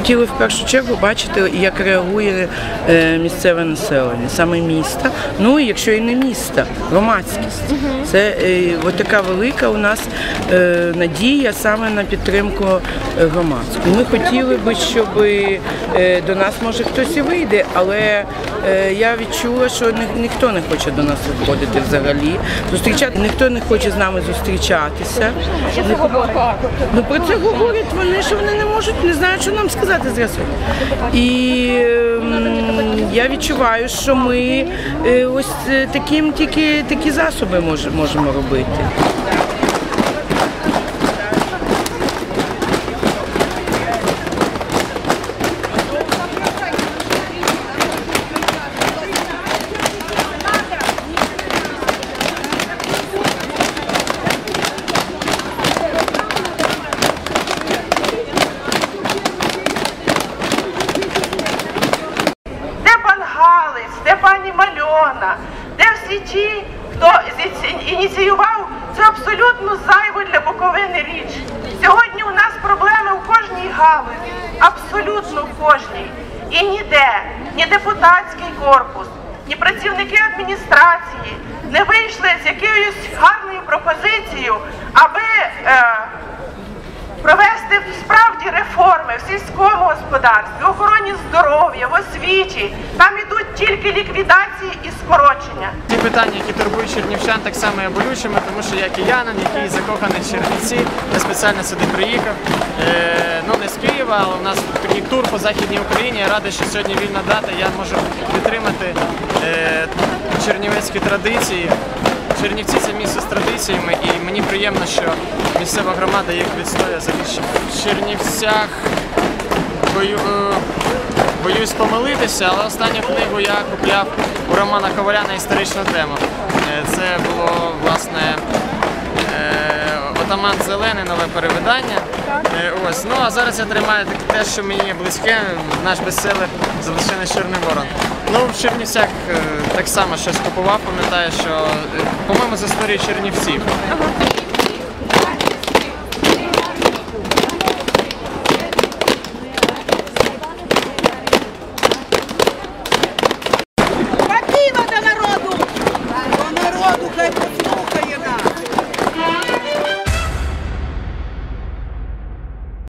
хотіли в першу чергу бачити, як реагує е, місцеве населення, саме міста. Ну і якщо і не міста, громадськість. Це е, от така велика у нас е, надія саме на підтримку громадської. Ми хотіли би, щоб до нас може хтось і вийде, але я відчула, що ніхто не хоче до нас виходити взагалі. Зустрічати ніхто не хоче з нами зустрічатися. Ну про це говорять вони, що вони не можуть, не знають, що нам сказати зразу. І ем, я відчуваю, що ми е, ось е, таким тільки такі засоби можемо робити. Пані де всі ті, хто ініціював цю абсолютно зайву для Буковини річ. Сьогодні у нас проблеми в кожній галузі, абсолютно в кожній. І ніде, ні депутатський корпус, ні працівники адміністрації не вийшли з якоюсь гарною пропозицією, аби е, провести справді реформи в сільському господарстві, в охороні здоров'я, в освіті. Там ідуть тільки ліквідації скорочення. Ті питання, які турбують чернівчан, так само є болючими, тому що я киянин, який закоханий в Чернівці, я спеціально сюди приїхав. Е, ну не з Києва, але у нас такий тур по Західній Україні. Я радий, що сьогодні вільна дата, я можу підтримати е, чернівецькі традиції. Чернівці це місце з традиціями, і мені приємно, що місцева громада їх відстоює захищає. В Чернівцях бою, е, боюсь помилитися, але останню книгу я купляв у Романа Коваля на історичну тему. Е, Це було власне е, Отаман Зелений, нове перевидання. Е, Ось. Ну а зараз я тримаю те, що мені близьке, наш бестселер Залишений Чорний Ворон. Ну, в Чернівцях так само щось купував, пам'ятаю, що, по-моєму, з історії Чернівців.